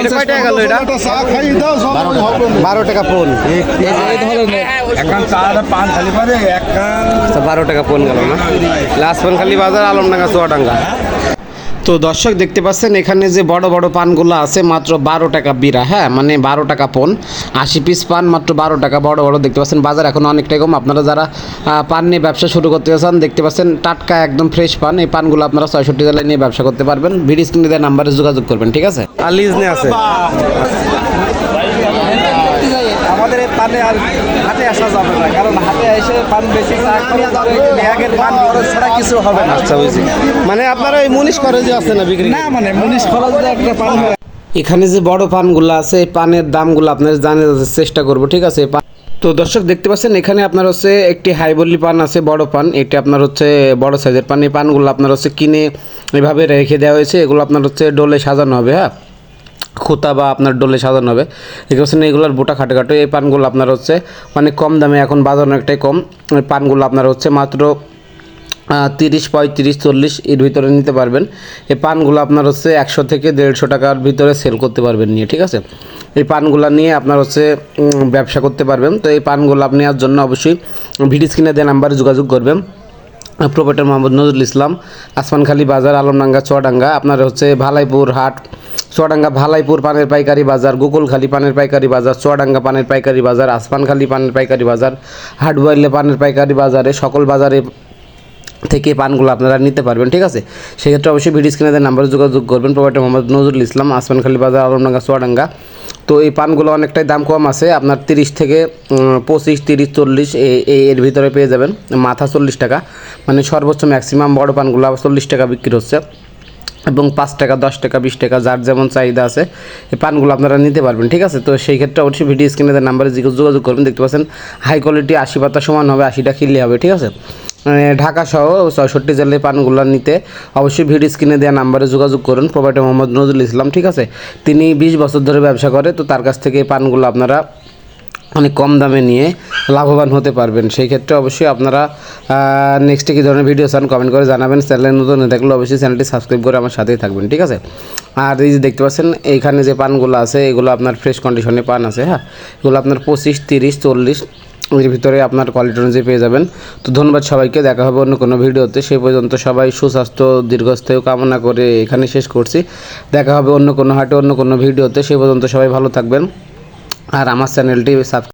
এটা কয় টাকা গেল এটা? বারো টাকা পোন পান পারে একখান আচ্ছা বারো টাকা পোন গেল না? লাসপান খালি বাজার আলমডাঙ্গা চুয়াডাঙ্গা। তো দর্শক দেখতে পাচ্ছেন, এখানে যে বড় বড় পানগুলো আছে, মাত্র বারো টাকা বিরা হ্যাঁ? মানে বারো টাকা পন, আশি পিস পান মাত্র বারো টাকা, বড় বড় দেখতে পাচ্ছেন, বাজার এখন অনেকটাই কম। আপনারা যারা পান নিয়ে ব্যবসা শুরু করতে চান, দেখতে পাচ্ছেন টাটকা একদম ফ্রেশ পান, এই পানগুলো আপনারা ছয়ষট্টি জেলায় নিয়ে ব্যবসা করতে পারবেন। ভিডিও স্ক্রিনে দেওয়া নাম্বারে যোগাযোগ করবেন, ঠিক আছে? আর লিজ নিয়ে আছে। পানে আর হাতে আসা যাবে না কারণ হাতে এসে পান বেশি ব্যাগের পান খরচ ছাড়া কিছু হবে না। আচ্ছা বুঝছি। মানে আপনারা এই মুনিশ আছে না বিক্রি না মানে মুনিশ খরচ একটা পান এখানে যে বড় পানগুলো আছে এই পানের দামগুলো আপনার জানার চেষ্টা করব ঠিক আছে? তো দর্শক দেখতে পাচ্ছেন এখানে আপনার হচ্ছে একটি হাইবলি পান আছে বড় পান। এটি আপনার হচ্ছে বড় সাইজের পান। এই পানগুলো আপনার হচ্ছে কিনে এভাবে রেখে দেওয়া হয়েছে। এগুলো আপনার হচ্ছে ডোলে সাজানো হবে হ্যাঁ? খুতা বা আপনার ডোলে সাজানো হবে। দেখতে এগুলোর বোটা খাটো এই পানগুলো আপনার হচ্ছে অনেক কম দামে, এখন বাজার অনেকটাই কম। পানগুলো আপনার হচ্ছে মাত্র তিরিশ, পঁয়ত্রিশ, চল্লিশ, এর ভিতরে নিতে পারবেন। এই পানগুলো আপনার হচ্ছে একশো থেকে দেড়শো টাকার ভিতরে সেল করতে পারবেন নিয়ে, ঠিক আছে? এই পানগুলো নিয়ে আপনার হচ্ছে ব্যবসা করতে পারবেন। তো এই পানগুলো আপনি নেওয়ার জন্য অবশ্যই ভিডিও স্ক্রিনে দেওয়া নাম্বারে যোগাযোগ করবেন। প্রোপাইটার মোহাম্মদ নজরুল ইসলাম, আসমানখালী বাজার, আলমডাঙ্গা, চুয়াডাঙ্গা, আপনার হচ্ছে ভালাইপুর হাট চুয়াডাঙ্গা ভালাইপুর পানের পাইকারি বাজার, গোকুলখালী পানের পাইকারি বাজার, চুয়াডাঙ্গা পানের পাইকারি বাজার, আসমানখালী পানের পাইকারি বাজার হাটবাইলে পানের পাইকারি বাজারে সকল বাজারে থেকে পানগুলো আপনারা নিতে পারবেন, ঠিক আছে? সেক্ষেত্রে অবশ্যই ভিডিও স্ক্রিনে নাম্বারে যোগাযোগ করবেন, প্রোভাইডার মোহাম্মদ নজরুল ইসলাম, আসমানখালী বাজার, আলমডাঙ্গা, চুয়াডাঙ্গা। তো এই পানগুলো অনেকটাই দাম কম আছে, আপনার তিরিশ থেকে পঁচিশ, তিরিশ, চল্লিশ এই এর ভিতরে পেয়ে যাবেন, মাথা চল্লিশ টাকা। মানে সর্বোচ্চ ম্যাক্সিমাম বড় পানগুলো চল্লিশ টাকা বিক্রি হচ্ছে। এবং পাঁচ টাকা, দশ টাকা, বিশ টাকা, যার যেমন চাহিদা আছে, এই পানগুলো আপনারা নিতে পারবেন, ঠিক আছে? তো সেই ক্ষেত্রে অবশ্যই ভিডিও স্ক্রিনে নাম্বারে যোগাযোগ করবেন, দেখতে পাচ্ছেন হাই কোয়ালিটি আশি পাতা সমান হবে, আশিটা কিনলে হবে, ঠিক আছে? মানে ঢাকা সহ ছয়ষট্টি জেলায় পানগুলো নিতে অবশ্যই ভিডিও স্ক্রিনে দেওয়া নাম্বারে যোগাযোগ করুন, প্রোভাইডার মোহাম্মদ নজরুল ইসলাম, ঠিক আছে? তিনি বিশ বছর ধরে ব্যবসা করে, তো তার কাছ থেকে পানগুলো আপনারা অনেক কম দামে নিয়ে লাভবান হতে পারবেন। সেই ক্ষেত্রে অবশ্যই আপনারা নেক্সটে কী ধরনের ভিডিও চান কমেন্ট করে জানাবেন। চ্যানেলে নতুন থাকলে অবশ্যই চ্যানেলটি সাবস্ক্রাইব করে আমার সাথেই থাকবেন, ঠিক আছে? আর এই যে দেখতে পাচ্ছেন, এইখানে যে পানগুলো আছে, এগুলো আপনার ফ্রেশ কন্ডিশনে পান আছে হ্যাঁ? এগুলো আপনার পঁচিশ, তিরিশ, চল্লিশ, এর ভিতরে আপনার কোয়ালিটি অনুযায়ী পেয়ে যাবেন। তো ধন্যবাদ সবাইকে, দেখা হবে অন্য কোনো ভিডিওতে সেই পর্যন্ত সবাই সুস্বাস্থ্য, দীর্ঘস্থায়ী কামনা করে এখানে শেষ করছি। দেখা হবে অন্য কোনো হাটে, অন্য কোনো ভিডিওতে সেই পর্যন্ত সবাই ভালো থাকবেন। আর আমার চ্যানেলটি সাবস্ক্রাইব